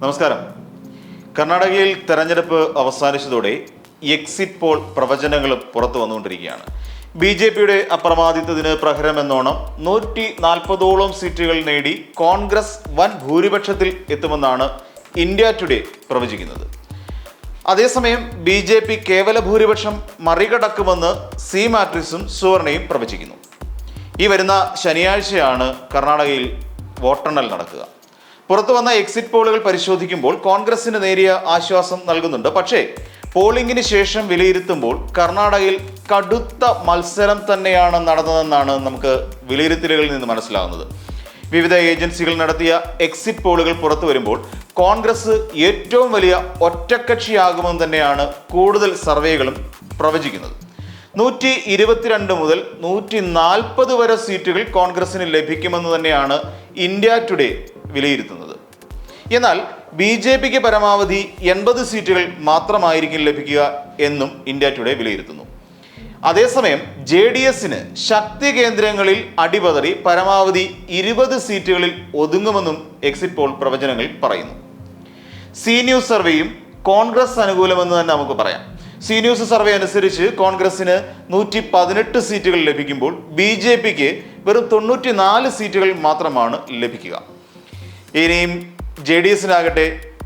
നമസ്കാരം. കർണാടകയിൽ തെരഞ്ഞെടുപ്പ് അവസാനിച്ചതോടെ എക്സിറ്റ് പോൾ പ്രവചനങ്ങളും പുറത്തു വന്നുകൊണ്ടിരിക്കുകയാണ്. ബി ജെ പിയുടെ അപ്രമാദിത്വത്തിന് പ്രഹരമെന്നോണം നൂറ്റി നാൽപ്പതോളം സീറ്റുകൾ നേടി കോൺഗ്രസ് വൻ ഭൂരിപക്ഷത്തിൽ എത്തുമെന്നാണ് ഇന്ത്യ ടുഡേ പ്രവചിക്കുന്നത്. അതേസമയം ബി ജെ പി കേവല ഭൂരിപക്ഷം മറികടക്കുമെന്ന് സി മാട്രിസും സുവർണയും പ്രവചിക്കുന്നു. ഈ വരുന്ന ശനിയാഴ്ചയാണ് കർണാടകയിൽ വോട്ടെണ്ണൽ നടക്കുക. പുറത്തു വന്ന എക്സിറ്റ് പോളുകൾ പരിശോധിക്കുമ്പോൾ കോൺഗ്രസിന് നേരിയ ആശ്വാസം നൽകുന്നുണ്ട്. പക്ഷേ പോളിംഗിന് ശേഷം വിലയിരുത്തുമ്പോൾ കർണാടകയിൽ കടുത്ത മത്സരം തന്നെയാണ് നടന്നതെന്നാണ് നമുക്ക് വിലയിരുത്തലുകളിൽ നിന്ന് മനസ്സിലാകുന്നത്. വിവിധ ഏജൻസികൾ നടത്തിയ എക്സിറ്റ് പോളുകൾ പുറത്തു വരുമ്പോൾ കോൺഗ്രസ് ഏറ്റവും വലിയ ഒറ്റക്കക്ഷിയാകുമെന്ന് തന്നെയാണ് കൂടുതൽ സർവേകളും പ്രവചിക്കുന്നത്. നൂറ്റി ഇരുപത്തിരണ്ട് മുതൽ നൂറ്റി നാൽപ്പത് വരെ സീറ്റുകൾ കോൺഗ്രസിന് ലഭിക്കുമെന്ന് തന്നെയാണ് ഇന്ത്യ ടുഡേ വിലയിരുത്തുന്നത്. എന്നാൽ ബി ജെ പിക്ക് പരമാവധി എൺപത് സീറ്റുകൾ മാത്രമായിരിക്കും ലഭിക്കുക എന്നും ഇന്ത്യ ടുഡേ വിലയിരുത്തുന്നു. അതേസമയം ജെ ഡി എസിന് ശക്തി കേന്ദ്രങ്ങളിൽ അടിപതറി പരമാവധി ഇരുപത് സീറ്റുകളിൽ ഒതുങ്ങുമെന്നും എക്സിറ്റ് പോൾ പ്രവചനങ്ങൾ പറയുന്നു. സി ന്യൂസ് സർവേയും കോൺഗ്രസ് അനുകൂലമെന്ന് തന്നെ നമുക്ക് പറയാം. സി ന്യൂസ് സർവേ അനുസരിച്ച് കോൺഗ്രസിന് നൂറ്റി പതിനെട്ട് സീറ്റുകൾ ലഭിക്കുമ്പോൾ ബി ജെ പിക്ക് വെറും തൊണ്ണൂറ്റി നാല് സീറ്റുകൾ മാത്രമാണ് ലഭിക്കുക. ഇനിയും ജെ ഡി എസിനാകട്ടെ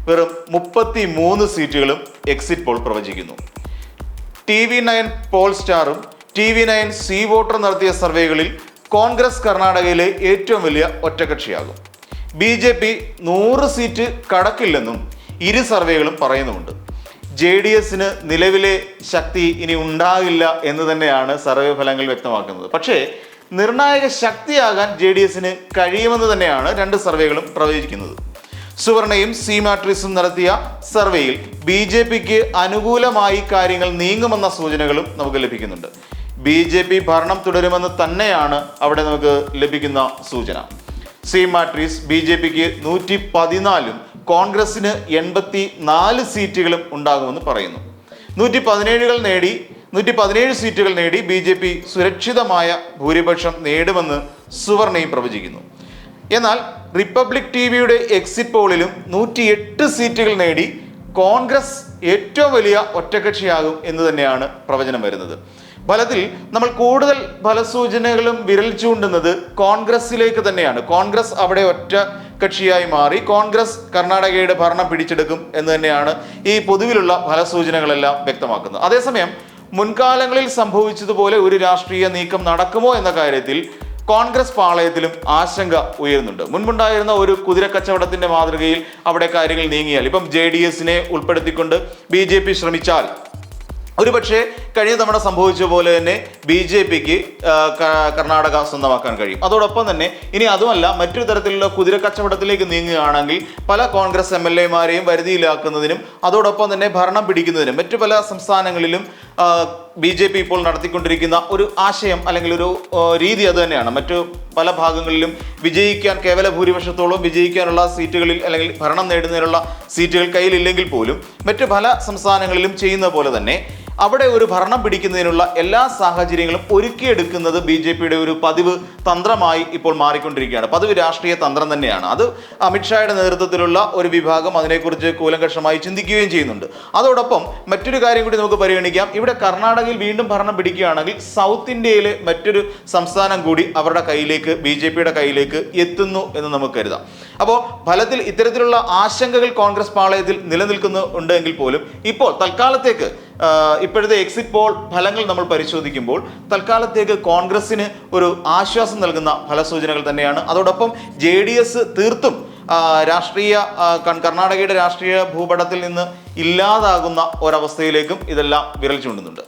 വെറും മുപ്പത്തി മൂന്ന് സീറ്റുകളും എക്സിറ്റ് പോൾ പ്രവചിക്കുന്നു. T V nine poll സ്റ്റാറും T V nine C voter നടത്തിയ സർവേകളിൽ കോൺഗ്രസ് കർണാടകയിലെ ഏറ്റവും വലിയ ഒറ്റകക്ഷിയാകും. ബി ജെ പി നൂറ് സീറ്റ് കടക്കില്ലെന്നും ഇരു സർവേകളും പറയുന്നുമുണ്ട്. ജെ ഡി എസിന് നിലവിലെ ശക്തി ഇനി ഉണ്ടാകില്ല എന്ന് തന്നെയാണ് സർവേ ഫലങ്ങൾ വ്യക്തമാക്കുന്നത്. പക്ഷേ നിർണായക ശക്തിയാകാൻ ജെ ഡി എസിന് കഴിയുമെന്ന് തന്നെയാണ് രണ്ട് സർവേകളും പ്രവചിക്കുന്നത്. സുവർണയും സി മാട്രിക്സും നടത്തിയ സർവേയിൽ ബി ജെ പിക്ക് അനുകൂലമായി കാര്യങ്ങൾ നീങ്ങുമെന്ന സൂചനകളും നമുക്ക് ലഭിക്കുന്നുണ്ട്. ബി ജെ പി ഭരണം തുടരുമെന്ന് തന്നെയാണ് അവിടെ നമുക്ക് ലഭിക്കുന്ന സൂചന. സി മാട്രിക്സ് ബി ജെ പിക്ക് നൂറ്റി പതിനാലും കോൺഗ്രസിന് എൺപത്തി നാല് സീറ്റുകളും ഉണ്ടാകുമെന്ന് പറയുന്നു. നൂറ്റി പതിനേഴുകൾ നേടി നൂറ്റി പതിനേഴ് സീറ്റുകൾ നേടി ബി ജെ പി സുരക്ഷിതമായ ഭൂരിപക്ഷം നേടുമെന്ന് സുവർണയും പ്രവചിക്കുന്നു. എന്നാൽ റിപ്പബ്ലിക് ടി വിയുടെ എക്സിറ്റ് പോളിലും നൂറ്റി എട്ട് സീറ്റുകൾ നേടി കോൺഗ്രസ് ഏറ്റവും വലിയ ഒറ്റകക്ഷിയാകും എന്ന് തന്നെയാണ് പ്രവചനം വരുന്നത്. ഫലത്തിൽ നമ്മൾ കൂടുതൽ ഫലസൂചനകളും വിരൽ ചൂണ്ടുന്നത് കോൺഗ്രസിലേക്ക് തന്നെയാണ്. കോൺഗ്രസ് അവിടെ ഒറ്റ കക്ഷിയായി മാറി കോൺഗ്രസ് കർണാടകയുടെ ഭരണം പിടിച്ചെടുക്കും എന്ന് തന്നെയാണ് ഈ പൊതുവിലുള്ള ഫലസൂചനകളെല്ലാം വ്യക്തമാക്കുന്നത്. അതേസമയം മുൻകാലങ്ങളിൽ സംഭവിച്ചതുപോലെ ഒരു രാഷ്ട്രീയ നീക്കം നടക്കുമോ എന്ന കാര്യത്തിൽ കോൺഗ്രസ് പാളയത്തിലും ആശങ്ക ഉയരുന്നുണ്ട്. മുൻപുണ്ടായിരുന്ന ഒരു കുതിര കച്ചവടത്തിന്റെ മാതൃകയിൽ അവിടെ കാര്യങ്ങൾ നീങ്ങിയാൽ ഇപ്പം ജെ ഡി എസിനെ ഉൾപ്പെടുത്തിക്കൊണ്ട് ബി ജെ പി ശ്രമിച്ചാൽ ഒരുപക്ഷെ കഴിഞ്ഞ തവണ സംഭവിച്ച പോലെ തന്നെ ബി ജെ പിക്ക് കർണാടക സ്വന്തമാക്കാൻ കഴിയും. അതോടൊപ്പം തന്നെ ഇനി അതുമല്ല മറ്റൊരു തരത്തിലുള്ള കുതിര കച്ചവടത്തിലേക്ക് നീങ്ങുകയാണെങ്കിൽ പല കോൺഗ്രസ് എം എൽ എമാരെയും വരുതിയിലാക്കുന്നതിനും അതോടൊപ്പം തന്നെ ഭരണം പിടിക്കുന്നതിനും മറ്റു പല സംസ്ഥാനങ്ങളിലും ബി ജെ പി ഇപ്പോൾ നടത്തിക്കൊണ്ടിരിക്കുന്ന ഒരു ആശയം അല്ലെങ്കിൽ ഒരു രീതി അത് തന്നെയാണ്. മറ്റു പല ഭാഗങ്ങളിലും വിജയിക്കാൻ കേവല ഭൂരിപക്ഷത്തോളം വിജയിക്കാനുള്ള സീറ്റുകളിൽ അല്ലെങ്കിൽ ഭരണം നേടുന്നതിനുള്ള സീറ്റുകൾ കയ്യിലില്ലെങ്കിൽ പോലും മറ്റു പല സംസ്ഥാനങ്ങളിലും ചെയ്യുന്ന പോലെ തന്നെ അവിടെ ഒരു ഭരണം പിടിക്കുന്നതിനുള്ള എല്ലാ സാഹചര്യങ്ങളും ഒരുക്കിയെടുക്കുന്നത് ബി ജെ പിയുടെ ഒരു പതിവ് തന്ത്രമായി ഇപ്പോൾ മാറിക്കൊണ്ടിരിക്കുകയാണ്. പതിവ് രാഷ്ട്രീയ തന്ത്രം തന്നെയാണ്. അത് അമിത്ഷായുടെ നേതൃത്വത്തിലുള്ള ഒരു വിഭാഗം അതിനെക്കുറിച്ച് കൂലങ്കഷമായി ചിന്തിക്കുകയും ചെയ്യുന്നുണ്ട്. അതോടൊപ്പം മറ്റൊരു കാര്യം കൂടി നമുക്ക് പരിഗണിക്കാം. ഇവിടെ കർണാടകയിൽ വീണ്ടും ഭരണം പിടിക്കുകയാണെങ്കിൽ സൗത്ത് ഇന്ത്യയിലെ മറ്റൊരു സംസ്ഥാനം കൂടി അവരുടെ കയ്യിലേക്ക് ബി ജെ പിയുടെ കയ്യിലേക്ക് എത്തുന്നു എന്ന് നമുക്ക് കരുതാം. അപ്പോൾ ഫലത്തിൽ ഇത്തരത്തിലുള്ള ആശങ്കകൾ കോൺഗ്രസ് പാളയത്തിൽ നിലനിൽക്കുന്നു ഉണ്ടെങ്കിൽ പോലും ഇപ്പോൾ തൽക്കാലത്തേക്ക് ഇപ്പോഴത്തെ എക്സിറ്റ് പോൾ ഫലങ്ങൾ നമ്മൾ പരിശോധിക്കുമ്പോൾ തൽക്കാലത്തേക്ക് കോൺഗ്രസിന് ഒരു ആശ്വാസം നൽകുന്ന ഫലസൂചനകൾ തന്നെയാണ്. അതോടൊപ്പം ജെ ഡി എസ് തീർത്തും രാഷ്ട്രീയ കർണാടകയുടെ രാഷ്ട്രീയ ഭൂപടത്തിൽ നിന്ന് ഇല്ലാതാകുന്ന ഒരവസ്ഥയിലേക്കും ഇതെല്ലാം വിരൽ ചൂണ്ടുന്നുണ്ട്.